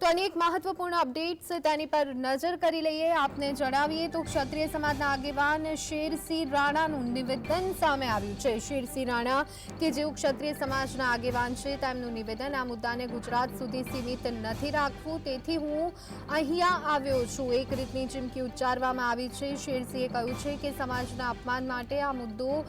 તો અનેક મહત્વપૂર્ણ અપડેટ્સ તેની પર નજર કરી લઈએ. આપને જણાવીએ તો ક્ષત્રિય સમાજના આગેવાન શેરસિંહ રાણાનું નિવેદન સામે આવ્યું છે. શેરસિંહ રાણા, કે જેઓ ક્ષત્રિય સમાજના આગેવાન છે, તેમનું નિવેદન આ મુદ્દાને ગુજરાત સુધી સીમિત નથી રાખવું. તેથી હું અહીંયા આવ્યો છું. એક રીતની ચીમકી ઉચ્ચારવામાં આવી છે. શેરસિંહે કહ્યું છે કે સમાજના અપમાન માટે આ મુદ્દો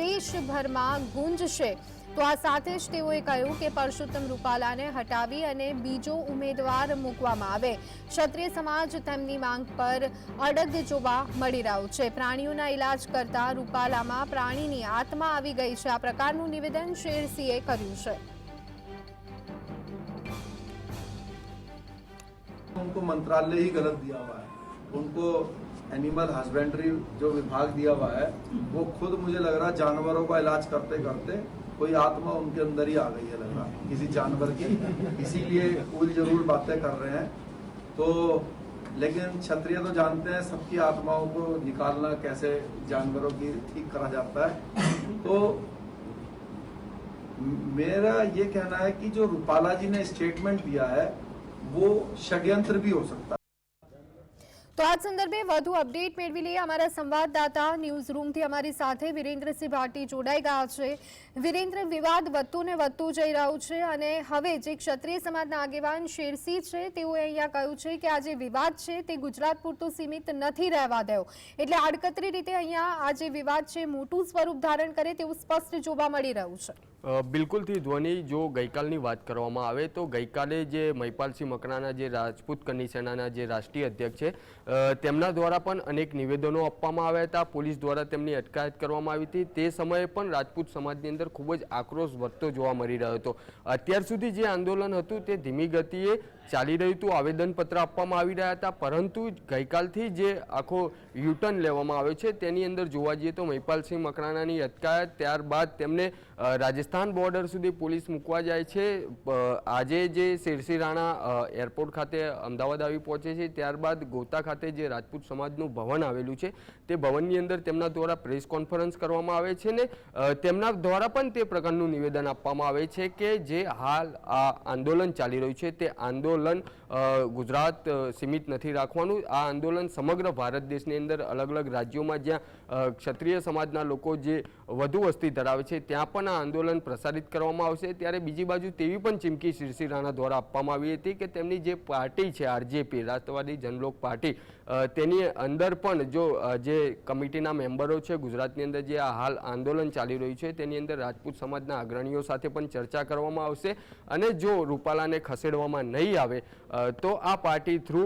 દેશભરમાં ગુંજશે. તો આ સાથે જ તેઓએ કહ્યું કે પરસોત્તમ રૂપાલાને હટાવી અને બીજો ઉમેદવાર મૂકવામાં આવે ક્ષત્રિય સમાજ તેમની માંગ પર અડગ જોવા મળી રહ્યો છે પ્રાણીઓના ઇલાજ કરતા રૂપાલામાં પ્રાણીની આત્મા આવી ગઈ છે આ પ્રકારનું નિવેદન શેરસિંહે કર્યું છે उनको मंत्रालय ही गलत दिया हुआ है उनको एनिमल हस्बेंड्री जो विभाग दिया हुआ है, वो खुद मुझे लग रहा जानवरों का इलाज करते करते कोई आत्मा उनके अंदर ही आ गई है लग रहा किसी जानवर की। इसीलिए कोई ज़रूर बातें कर रहे हैं। तो लेकिन क्षत्रिय तो जानते हैं, सबकी आत्माओं को निकालना कैसे जानवरों की ठीक करा जाता है। तो मेरा ये कहना है कि जो रूपाला जी ने स्टेटमेंट दिया है, वो षड्यंत्र भी हो सकता है। તો આ સંદર્ભે વધુ અપડેટ મેળવી લઈએ. અમારા સંવાદદાતા ન્યૂઝ રૂમથી અમારી સાથે વિરેન્દ્રસિંહ ભાટી જોડાઈ ગયા છે. વિરેન્દ્ર, વિવાદ વધતું ને વધતું જઈ રહ્યું છે અને હવે જે ક્ષત્રિય સમાજના આગેવાન શેરસિંહ છે, તેઓએ અહીંયા કહ્યું છે કે આ જે વિવાદ છે, તે ગુજરાત પૂરતું સીમિત નથી રહેવા દેવો એટલે આડકતરી રીતે અહીંયા આ જે વિવાદ છે, મોટું સ્વરૂપ ધારણ કરે તેવું સ્પષ્ટ જોવા મળી રહ્યું છે. બિલકુલથી ધ્વનિ જો ગઈકાલની વાત કરવામાં આવે તો ગઈકાલે જે મહિપાલસિંહ મકરાના જે રાજપૂત કન્ની જે રાષ્ટ્રીય અધ્યક્ષ છે તેમના દ્વારા પણ અનેક નિવેદનો આપવામાં આવ્યા હતા. પોલીસ દ્વારા તેમની અટકાયત કરવામાં આવી હતી. તે સમયે પણ રાજપૂત સમાજની અંદર ખૂબ જ આક્રોશ વધતો જોવા મળી રહ્યો હતો. અત્યાર સુધી જે આંદોલન હતું તે ધીમી ગતિએ ચાલી રહ્યું હતું. આવેદનપત્ર આપવામાં આવી રહ્યા હતા. પરંતુ ગઈકાલથી જે આખો યુટર્ન લેવામાં આવ્યો છે તેની અંદર જોવા જઈએ તો મહિપાલસિંહ મકરાણાની અટકાયત ત્યારબાદ તેમને અ, રાજસ્થાન બોર્ડર સુધી પોલીસ મૂકવા જાય છે. આજે જે શેરસી રાણા એરપોર્ટ ખાતે અમદાવાદ આવી પહોંચે છે, ત્યારબાદ ગોતા ખાતે જે રાજપૂત સમાજનું ભવન આવેલું છે, તે ભવનની અંદર તેમના દ્વારા પ્રેસ કોન્ફરન્સ કરવામાં આવે છે ને તેમના દ્વારા પણ તે પ્રકારનું નિવેદન આપવામાં આવે છે કે જે હાલ આ આંદોલન ચાલી રહ્યું છે, તે આંદોલન ગુજરાત સીમિત નથી રાખવાનું. આ આંદોલન સમગ્ર ભારત દેશની અંદર અલગ અલગ રાજ્યોમાં જ્યાં ક્ષત્રિય સમાજના લોકો જે વધુ વસ્તી ધરાવે છે, ત્યાં પણ આ આંદોલન પ્રસારિત કરવામાં આવશે. ત્યારે બીજી બાજુ તેવી પણ ચીમકી શિરસી રાણા દ્વારા આપવામાં આવી હતી કે તેમની જે પાર્ટી છે, આરજેપી, રાષ્ટ્રવાદી જનલોક પાર્ટી તેની અંદર પણ જો જે કમિટીના મેમ્બરો છે, ગુજરાતની અંદર જે આ હાલ આંદોલન ચાલી રહ્યું છે, તેની અંદર રાજપૂત સમાજના અગ્રણીઓ સાથે પણ ચર્ચા કરવામાં આવશે અને જો રૂપાલાને ખસેડવામાં નહીં આવે તો આ પાર્ટી થ્રુ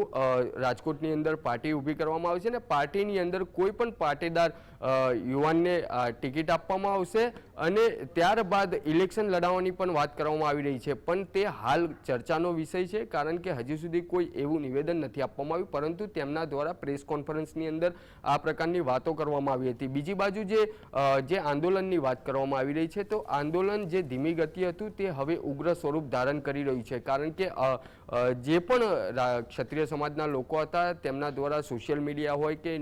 રાજકોટની અંદર પાર્ટી ઊભી કરવામાં આવશે અને પાર્ટીની અંદર કોઈ પણ પાટીદાર યુવાનને ટિકિટ આપવામાં આવશે અને ત્યારબાદ ઇલેક્શન લડાવવાની પણ વાત કરવામાં આવી રહી છે. પણ તે હાલ ચર્ચાનો વિષય છે, કારણ કે હજી સુધી કોઈ એવું નિવેદન નથી આપવામાં આવ્યું, પરંતુ તેમના દ્વારા પ્રેસ કોન્ફરન્સની અંદર આ પ્રકારની વાતો કરવામાં આવી હતી. બીજી બાજુ જે જે આંદોલનની વાત કરવામાં આવી રહી છે, તો આંદોલન જે ધીમી ગતિ હતું તે હવે ઉગ્ર સ્વરૂપ ધારણ કરી રહ્યું છે. કારણ કે જે પણ ક્ષત્રિય સમાજના લોકો હતા, તેમના દ્વારા સોશિયલ મીડિયા હોય કે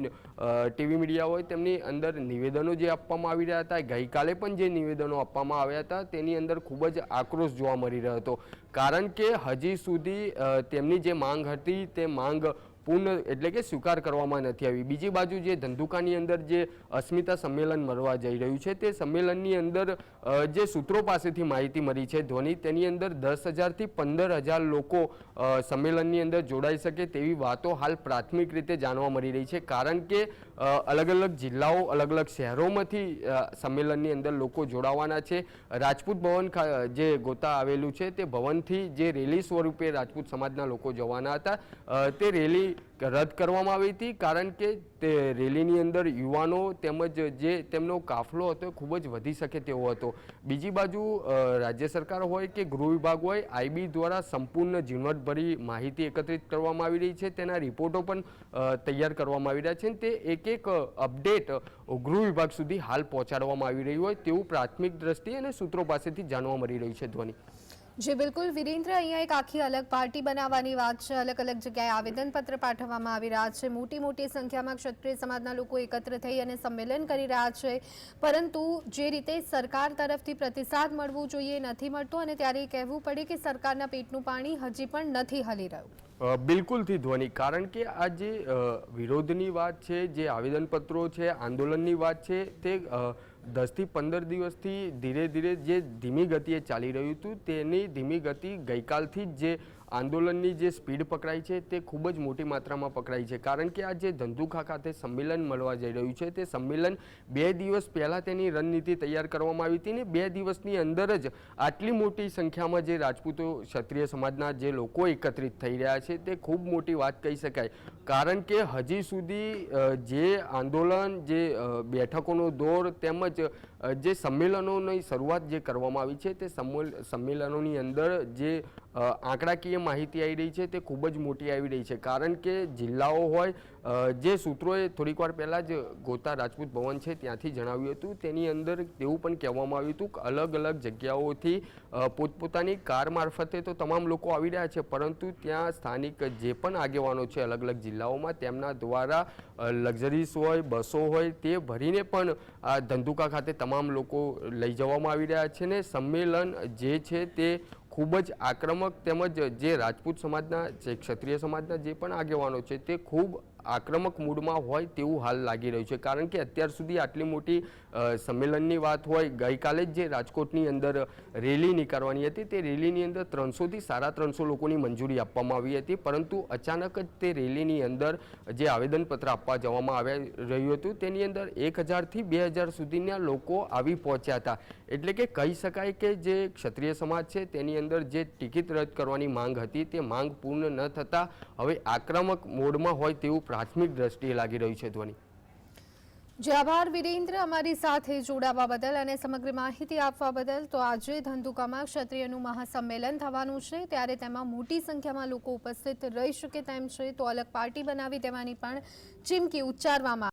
ટીવી મીડિયા હોય, તેમની અંદર નિવેદનો જે આપવામાં આવી રહ્યા હતા, ગઈકાલે પણ જે નિવેદનો આપવામાં આવ્યા હતા, તેની અંદર ખૂબ જ આક્રોશ જોવા મળી રહ્યો હતો. કારણ કે હજી સુધી તેમની જે માંગ હતી, તે માંગ પૂર્ણ એટલે કે સ્વીકાર કરવામાં નથી આવી. બીજી બાજુ જે ધંધુકાની અંદર જે અસ્મિતા સંમેલન મળવા જઈ રહ્યું છે, તે સંમેલનની અંદર જે સૂત્રો પાસેથી માહિતી મળી છે, ધ્વનિ તેની અંદર દસ હજારથી પંદર હજાર લોકો સંમેલનની અંદર જોડાઈ શકે તેવી વાતો હાલ પ્રાથમિક રીતે જાણવા મળી રહી છે. કારણ કે અલગ અલગ જિલ્લાઓ અલગ અલગ શહેરોમાંથી સંમેલનની અંદર લોકો જોડાવાના છે. રાજપૂત ભવન જે ગોતા આવેલું છે, તે ભવનથી જે રેલી સ્વરૂપે રાજપૂત સમાજના લોકો જવાના હતા. તે રેલી રદ કરવામાં આવી હતી કારણ કે તે રેલીની અંદર યુવાનો તેમજ જે તેમનો કાફલો હતો ખૂબ જ વધી શકે તેવો હતો. બીજી બાજુ રાજ્ય સરકાર હોય કે ગૃહ વિભાગ હોય, આઈબી દ્વારા સંપૂર્ણ ઝીણવટભરી માહિતી એકત્રિત કરવામાં આવી રહી છે. તેના રિપોર્ટો પણ તૈયાર કરવામાં આવી રહ્યા છે તે એક એક અપડેટ ગૃહ વિભાગ સુધી હાલ પહોંચાડવામાં આવી રહ્યું હોય તેવું પ્રાથમિક દ્રષ્ટિએ અને સૂત્રો પાસેથી જાણવા મળી રહ્યું છે ધ્વનિ. જે, બિલકુલ. વિરેન્દ્ર, અહીંયા એક આખી અલગ પાર્ટી બનાવવાની વાત છે. અલગ અલગ જગ્યાએ આવેદનપત્ર પાઠવવામાં આવી રહ્યા છે. મોટી મોટી સંખ્યામાં ક્ષત્રિય સમાજના લોકો એકત્ર થઈ અને સંમેલન કરી રહ્યા છે. પરંતુ જે રીતે સરકાર તરફથી પ્રતિસાદ મળવું જોઈએ, નથી મળતો અને ત્યારે કહેવું પડે કે સરકારના પેટનું પાણી હજી પણ નથી હલી રહ્યું. બિલકુલથી ધ્વનિ. કારણ કે આ જે વિરોધની વાત છે, જે આવેદનપત્રો છે, આંદોલનની વાત છે, તે દસથી પંદર દિવસથી ધીરે ધીરે જે ધીમી ગતિએ ચાલી રહ્યું હતું તેની ધીમી ગતિ ગઈકાલથી જ જે આંદોલનની જે સ્પીડ પકડાઈ છે તે ખૂબ જ મોટી માત્રામાં પકડાઈ છે. કારણ કે આ જે ધંધુખા ખાતે સંમેલન મળવા જઈ રહ્યું છે, તે સંમેલન બે દિવસ પહેલાં તેની રણનીતિ તૈયાર કરવામાં આવી હતી ને બે દિવસની અંદર જ આટલી મોટી સંખ્યામાં જે રાજપૂતો ક્ષત્રિય સમાજના જે લોકો એકત્રિત થઈ રહ્યા છે તે ખૂબ મોટી વાત કહી શકાય. કારણ કે હજી સુધી જે આંદોલન, જે બેઠકોનો દોર તેમજ જે સંમેલનોની શરૂઆત જે કરવામાં આવી છે તે સંમેલ- સંમેલનોની અંદર જે આંકડાકીય માહિતી આવી રહી છે, તે ખૂબ જ મોટી આવી રહી છે. કારણ કે જિલ્લાઓ હોય જે સૂત્રોએ થોડીક વાર પહેલાં જ ગોતા રાજપૂત ભવન છે ત્યાંથી જણાવ્યું હતું. તેની અંદર તેવું પણ કહેવામાં આવ્યું હતું કે અલગ અલગ જગ્યાઓથી પોતપોતાની કાર મારફતે તો તમામ લોકો આવી રહ્યા છે, પરંતુ ત્યાં સ્થાનિક જે પણ આગેવાનો છે અલગ અલગ જિલ્લાઓમાં, તેમના દ્વારા લક્ઝરીસ હોય, બસો હોય, તે ભરીને પણ આ ધંધુકા ખાતે તમામ લોકો લઈ જવામાં આવી રહ્યા છે ને સંમેલન જે છે તે ખૂબ જ આક્રમક તેમજ જે રાજપૂત સમાજના, જે ક્ષત્રિય સમાજના જે પણ આગેવાનો છે, તે ખૂબ આક્રમક મૂડમાં હોય તેવું હાલ લાગી રહ્યું છે. કારણ કે અત્યાર સુધી આટલી મોટી સંમેલનની વાત હોય, ગઈકાલે જ જે રાજકોટની અંદર રેલી નીકળવાની હતી, તે રેલીની અંદર ત્રણસોથી સાડા ત્રણસો લોકોની મંજૂરી આપવામાં આવી હતી, પરંતુ અચાનક જ તે રેલીની અંદર જે આવેદનપત્ર આપવા જવામાં આવ્યા રહ્યું હતું, તેની અંદર એક હજારથી બે હજાર સુધીના લોકો આવી પહોંચ્યા હતા. એટલે કે કહી શકાય કે જે ક્ષત્રિય સમાજ છે, તેની અંદર જે ટિકિટ રદ કરવાની માંગ હતી, તે માંગ પૂર્ણ ન થતાં હવે આક્રમક મોડમાં હોય તેવું પ્રાથમિક દ્રષ્ટિએ લાગી રહ્યું છે ધ્વની. જે આભાર વિરેન્દ્ર. અમારી સાથે જોડાવા બદલ અને સમગ્ર માહિતી આપવા બદલ તો આજે ધંધુકામાં ક્ષત્રિયનું મહાસંમેલન થવાનું છે. ત્યારે તેમાં મોટી સંખ્યામાં લોકો ઉપસ્થિત રહી શકે તેમ છે. તો અલગ પાર્ટી બનાવી દેવાની પણ ચીમકી ઉચ્ચારવામાં